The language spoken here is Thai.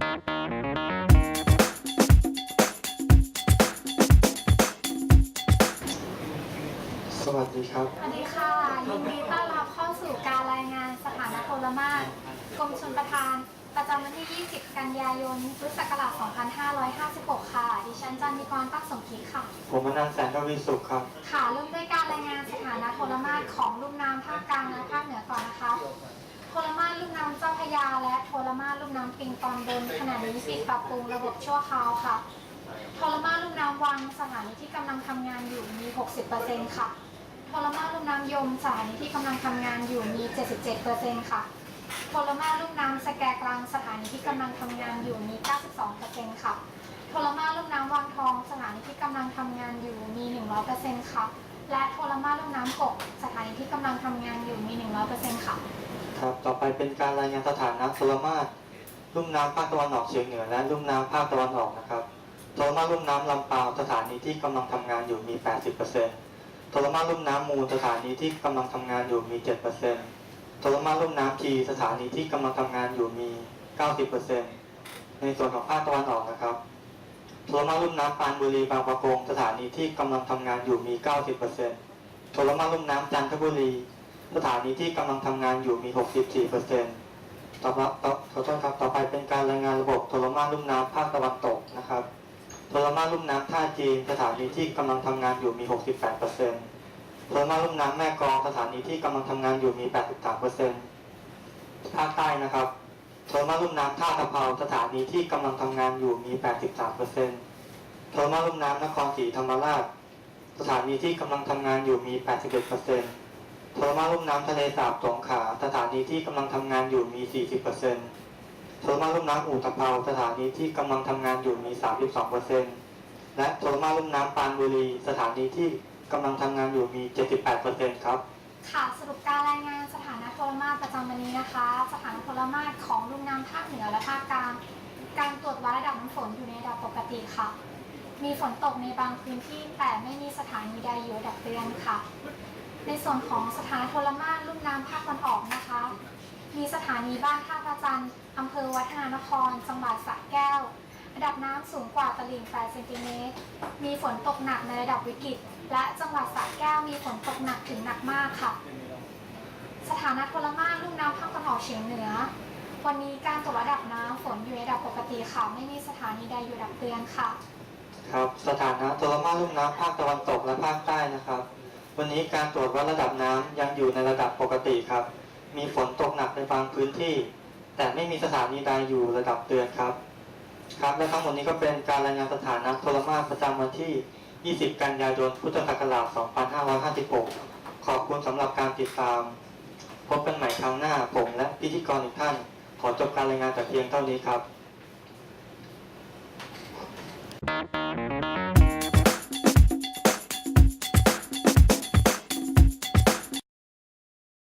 สวัสดีครับ สวัสดีค่ะ ยินดีต้อนรับเข้าสู่การรายงานสถานะโทรมาศกรมชลประทาน ประจำวันที่ 20 กันยายน พุทธศักราช 2556 ค่ะ ดิฉันจันทิกรตั้งสมคิดค่ะ ผมอนันต์แสนทวีสุขครับ ค่ะ เริ่มด้วยการรายงานสถานะโทรมาศของลุ่มน้ำภาคกลางและภาคเหนือก่อน ยาและโทรมาลุ่มน้ำปิงตอนบนขณะนี้ปิดปรับปรุงระบบชั่วคราวค่ะโทรมาลุ่มน้ำวังสถานีที่กำลังทำงานอยู่มี 60%ค่ะโทรมาลุ่มน้ำยมสถานีที่กำลังทำงานอยู่มี 77%ค่ะโทรมาลุ่มน้ำสแกกลางสถานีที่กำลังทำงานอยู่มี 92%ค่ะโทรมาลุ่มน้ำวังทองสถานีที่กำลังทำงานอยู่มี 100%ค่ะและโทรมาลุ่มน้ำกกสถานีที่กำลังทำงานอยู่มี 100%ค่ะ ครับ ต่อไปเป็นการรายงานสถานะโทรมาศลุ่มน้ำภาคตะวันออกเฉียงเหนือและลุ่มน้ำภาคตะวันออกนะครับโทรมาลุ่มน้ำลำปาวสถานีที่กำลังทำงานอยู่มี 80%โทรมาลุ่มน้ำมูลสถานีที่กำลังทำงานอยู่มี 7%โทรมาลุ่มน้ำทีสถานีที่กำลังทำงานอยู่มี 90%ในส่วนของภาคตะวันออกนะครับโทรมาลุ่มน้ำปานบุรีบางประกงสถานีที่กำลังทำงานอยู่มี 90%โทรมาลุ่มน้ำจันทบุรี สถานีที่กำลังทำงานอยู่มี 64%ต่อมาต่อขอโทษครับต่อไปเป็นการรายงานระบบโทรมาลุ่มน้ำภาคตะวันตกนะครับโทรมาลุ่มน้ำท่าจีนสถานีที่กำลังทำงานอยู่มี 68%โทรมาลุ่มน้ำแม่กองสถานีที่กำลังทำงานอยู่มี 83%ภาคใต้นะครับโทรมาลุ่มน้ำท่าตะเภาสถานีที่กำลังทำงานอยู่มี 83%โทรมาลุ่มน้ำนครศรีธรรมราช สถานีที่กำลังทำงานอยู่มี 81% โทรมาลุ่มน้ำทะเลสาบสงขาสถานีที่กำลังทำงานอยู่มี 40%โทรมาลุ่มน้ำอู่ตะเภาสถานีที่กำลังทำงานอยู่มี 32%และโทรมาลุ่มน้ำปานบุรี สถานีที่กำลังทำงานอยู่มี 78%ครับ ค่ะ สรุปการรายงานสถานะโทรมาศประจำวันนี้นะคะ สถานะโทรมาศของลุ่มน้ำภาคเหนือและภาคกลาง การตรวจวัดระดับน้ำฝนอยู่ในระดับปกติค่ะ มีฝนตกในบางพื้นที่แต่ไม่มีสถานีใดอยู่ระดับเตือนค่ะ ในส่วนของสถานะโทรมาศลุ่มน้ำภาคตะวันออกนะคะ มีสถานีบ้านท่าประจันทร์อำเภอวัฒนานคร จังหวัดสระแก้ว ระดับน้ำสูงกว่าตลิ่ง 8 เซนติเมตร มีฝนตกหนักในระดับวิกฤต และจังหวัดสระแก้วมีฝนตกหนักถึงหนักมากค่ะ สถานะโทรมาศลุ่มน้ำภาคตะวันออกเฉียงเหนือ วันนี้การตรวจระดับน้ำฝนอยู่ในระดับปกติค่ะ ไม่มีสถานีใดอยู่ระดับเตือนค่ะ ครับ สถานะโทรมาลุ่มน้ำภาคตะวันตกและภาคใต้นะครับ วันนี้การตรวจวัดระดับน้ำยังอยู่ในระดับปกติครับ มีฝนตกหนักในบางพื้นที่ แต่ไม่มีสถานีใดอยู่ระดับเตือนครับ ครับและทั้งหมดนี้ก็เป็นการรายงานสถานะโทรมาประจำวันที่ 20 กันยายน พุทธศักราช 2556 ขอบคุณสำหรับการติดตาม พบกันใหม่ครั้งหน้าผมและพิธีกรอีกท่าน ขอจบการรายงานแต่เพียงเท่านี้ครับ